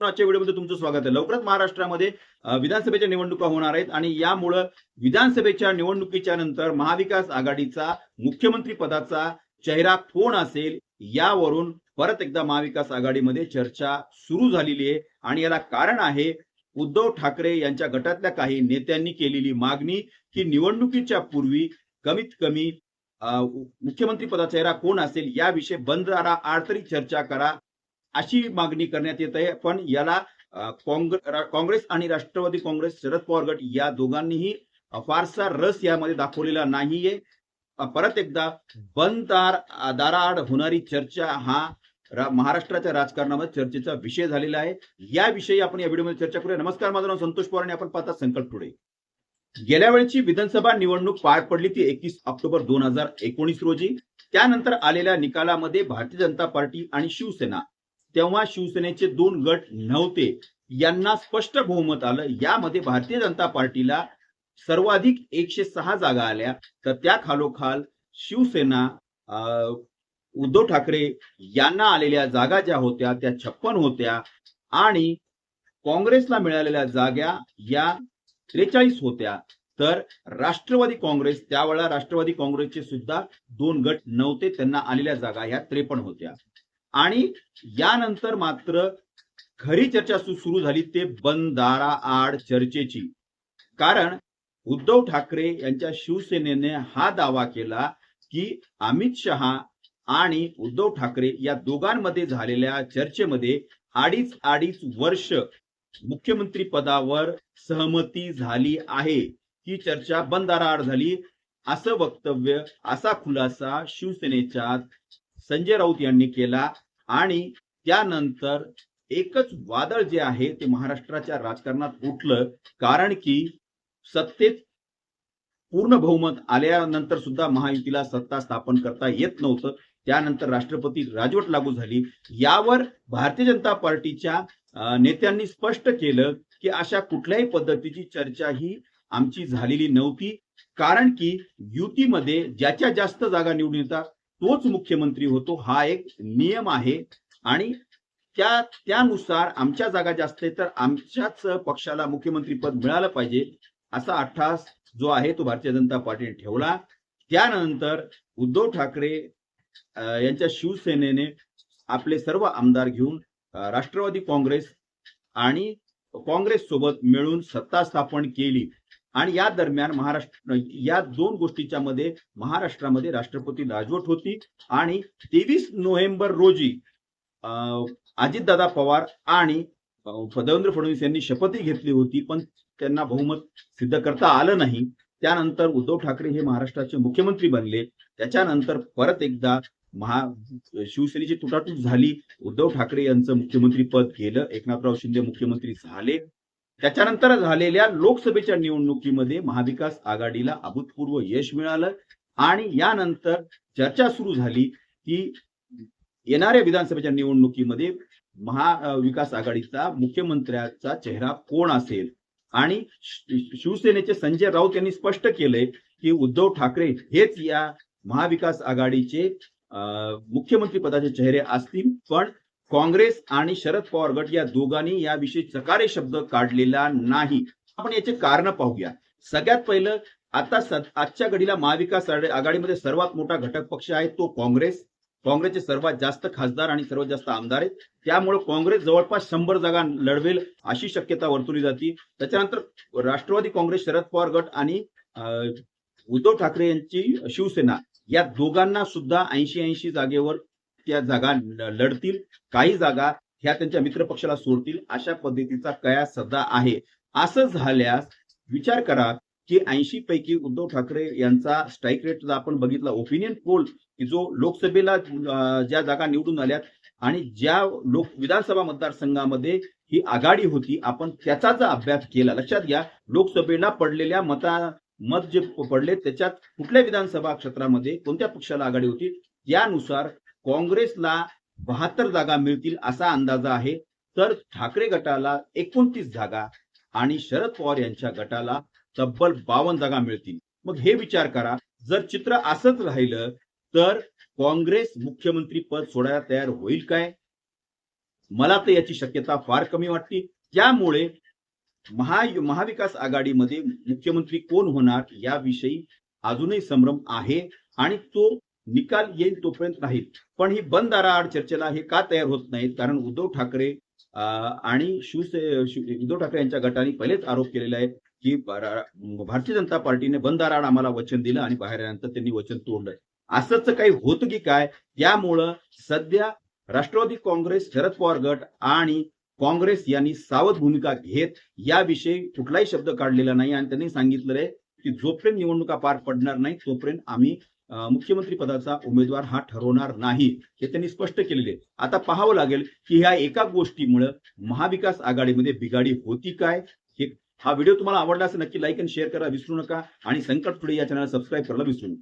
आजच्या व्हिडिओमध्ये तुमचं स्वागत आहे. लवकरच महाराष्ट्रामध्ये विधानसभेच्या निवडणुका होणार आहेत आणि यामुळं विधानसभेच्या निवडणुकीच्या नंतर महाविकास आघाडीचा मुख्यमंत्री पदाचा चेहरा कोण असेल यावरून परत एकदा महाविकास आघाडीमध्ये चर्चा सुरू झालेली आहे. आणि याला कारण आहे उद्धव ठाकरे यांच्या गटातल्या काही नेत्यांनी केलेली मागणी की निवडणुकीच्या पूर्वी कमीत कमी मुख्यमंत्री पदाचा चेहरा कोण असेल याविषयी बंद आड तरी चर्चा करा. अशी मागणी करण्यात येत आहे. पण याला काँग्रेस आणि राष्ट्रवादी काँग्रेस शरद पवार गट या दोघांनीही फारसा रस यामध्ये दाखवलेला नाहीये. परत एकदा बंद दार दाराआड होणारी चर्चा हा रा- महाराष्ट्राच्या राजकारणामध्ये चर्चेचा विषय झालेला आहे. याविषयी आपण या व्हिडिओमध्ये चर्चा करूया. नमस्कार माझं नाव संतोष पवार आणि आपण पाहता संकल्प टुडे. गेल्या वेळची विधानसभा निवडणूक पार पडली ती एकतीस ऑक्टोबर दोन हजार एकोणीस रोजी. त्यानंतर आलेल्या निकालामध्ये भारतीय जनता पार्टी आणि शिवसेना तेव्हा शिवसेनेचे दोन गट नव्हते. यांना स्पष्ट बहुमत आलं. यामध्ये भारतीय जनता पार्टीला सर्वाधिक एकशे सहा जागा आल्या. तर त्या खालोखाल शिवसेना अं, उद्धव ठाकरे यांना आलेल्या जागा ज्या होत्या त्या छप्पन होत्या. आणि काँग्रेसला मिळालेल्या जागा या त्रेचाळीस होत्या. तर राष्ट्रवादी काँग्रेस त्यावेळेला राष्ट्रवादी काँग्रेसचे सुद्धा दोन गट नव्हते. त्यांना आलेल्या जागा ह्या त्रेपन्न होत्या. आणि यानंतर मात्र खरी चर्चा सुरू झाली ते बंदारा आड चर्चेची. कारण उद्धव ठाकरे यांच्या शिवसेनेने हा दावा केला की अमित शहा आणि उद्धव ठाकरे या दोघांमध्ये झालेल्या चर्चेमध्ये अडीच अडीच वर्ष मुख्यमंत्री पदावर सहमती झाली आहे. ही चर्चा बंदाराआड झाली. असं वक्तव्य असा खुलासा शिवसेनेच्या संजय राऊत यांनी केला आणि त्यानंतर एकच वादळ जे आहे ते महाराष्ट्राच्या राजकारणात उठलं कारण की सत्तेत पूर्ण बहुमत आल्यानंतर सुद्धा महायुतीला सत्ता स्थापन करता येत नव्हतं. त्यानंतर राष्ट्रपती राजवट लागू झाली. यावर भारतीय जनता पार्टीच्या नेत्यांनी स्पष्ट केलं की अशा कुठल्याही पद्धतीची चर्चा ही आमची झालेली नव्हती. कारण की युतीमध्ये ज्याच्या जास्त जागा निवडून येतात तोच मुख्यमंत्री होतो हा एक नियम आहे. आणि त्या त्यानुसार आमच्या जागा जास्त आहे तर आमच्याच पक्षाला मुख्यमंत्री पद मिळालं पाहिजे असा अठ्ठास जो आहे तो भारतीय जनता पार्टीने ठेवला. त्यानंतर उद्धव ठाकरे यांच्या शिवसेनेने आपले सर्व आमदार घेऊन राष्ट्रवादी काँग्रेस आणि काँग्रेस सोबत मिळून सत्ता स्थापन केली. आणि या दरम्यान महाराष्ट्र या दोन गोष्टीच्या मध्ये महाराष्ट्रामध्ये राष्ट्रपती राजवट होती आणि तेवीस नोव्हेंबर रोजी अजितदादा पवार आणि देवेंद्र फडणवीस यांनी शपथही घेतली होती पण त्यांना बहुमत सिद्ध करता आलं नाही. त्यानंतर उद्धव ठाकरे हे महाराष्ट्राचे मुख्यमंत्री बनले. त्याच्यानंतर परत एकदा महा शिवसेनेची तुटाटूट झाली. उद्धव ठाकरे यांचं मुख्यमंत्री पद गेलं. एकनाथराव शिंदे मुख्यमंत्री झाले. त्याच्यानंतर झालेल्या लोकसभेच्या निवडणुकीमध्ये महाविकास आघाडीला अभूतपूर्व यश मिळालं आणि यानंतर चर्चा सुरू झाली की येणाऱ्या विधानसभेच्या निवडणुकीमध्ये महाविकास आघाडीचा मुख्यमंत्र्याचा चेहरा कोण असेल? आणि शिवसेनेचे संजय राऊत यांनी स्पष्ट केलंय की उद्धव ठाकरे हेच या महाविकास आघाडीचे मुख्यमंत्री पदाचे चेहरे असतील. पण काँग्रेस आणि शरद पवार गट या दोघांनी याविषयी चकारे शब्द काढलेला नाही. आपण याचे कारण पाहूया. सगळ्यात पहिलं आता आजच्या घडीला महाविकास आघाडीमध्ये सर्वात मोठा घटक पक्ष आहे तो काँग्रेस. काँग्रेसचे सर्वात जास्त खासदार आणि सर्वात जास्त आमदार आहेत. त्यामुळे काँग्रेस जवळपास शंभर जागा लढवेल अशी शक्यता वर्तवली जाते. त्याच्यानंतर राष्ट्रवादी काँग्रेस शरद पवार गट आणि अं, उद्धव ठाकरे यांची शिवसेना या दोघांना सुद्धा ऐंशी ऐंशी जागेवर त्या जागा लढतील. काही जागा ह्या त्यांच्या मित्र पक्षाला सोडतील. अशा पद्धतीचा कया सध्या आहे. असं झाल्यास विचार करा की ऐंशी पैकी उद्धव ठाकरे यांचा स्ट्राईक रेट आपण बघितला ओपिनियन पोल की जो लोकसभेला ज्या जागा निवडून आल्यात आणि ज्या लोक विधानसभा मतदारसंघामध्ये ही आघाडी होती आपण त्याचा जर अभ्यास केला लक्षात घ्या लोकसभेला पडलेल्या मता मत जे पडले त्याच्यात कुठल्या विधानसभा क्षेत्रामध्ये कोणत्या पक्षाला आघाडी होती? त्यानुसार काँग्रेसला बहात्तर जागा मिळतील असा अंदाज आहे. तर ठाकरे गटाला एकोणतीस जागा आणि शरद पवार यांच्या गटाला तब्बल बावन्न जागा मिळतील. मग हे विचार करा. जर चित्र असंच राहिलं तर काँग्रेस मुख्यमंत्री पद सोडायला तयार होईल काय? मला तर याची शक्यता फार कमी वाटते. त्यामुळे महा महाविकास आघाडीमध्ये मुख्यमंत्री कोण होणार याविषयी अजूनही संभ्रम आहे आणि तो निकाल येईल तोपर्यंत नाही पण ही बंद दाराआड चर्चेला हे का तयार होत नाहीत? कारण उद्धव ठाकरे आणि शिवसे उद्धव ठाकरे यांच्या गटाने पहिलेच आरोप केलेला आहे की भारतीय जनता पार्टीने बंद दाराआड आम्हाला वचन दिलं आणि बाहेर आल्यानंतर त्यांनी वचन तोडलंय असंच काही होतं की काय? त्यामुळं सध्या राष्ट्रवादी काँग्रेस शरद पवार गट आणि काँग्रेस यांनी सावध भूमिका घेत याविषयी कुठलाही शब्द काढलेला नाही. आणि त्यांनी सांगितलं आहे की जोपर्यंत निवडणुका पार पडणार नाही तोपर्यंत आम्ही मुख्यमंत्री पदाचा उमेदवार हा ठरवणार नाही हे त्यांनी स्पष्ट केलेले आता पाहावं लागेल की ह्या एका गोष्टीमुळं महाविकास आघाडीमध्ये बिघाडी होती काय? हे हा व्हिडिओ तुम्हाला आवडला असेल नक्की लाईक आणि शेअर करा विसरू नका. आणि संकट पुढे या चॅनल सबस्क्राईब करायला विसरू नका.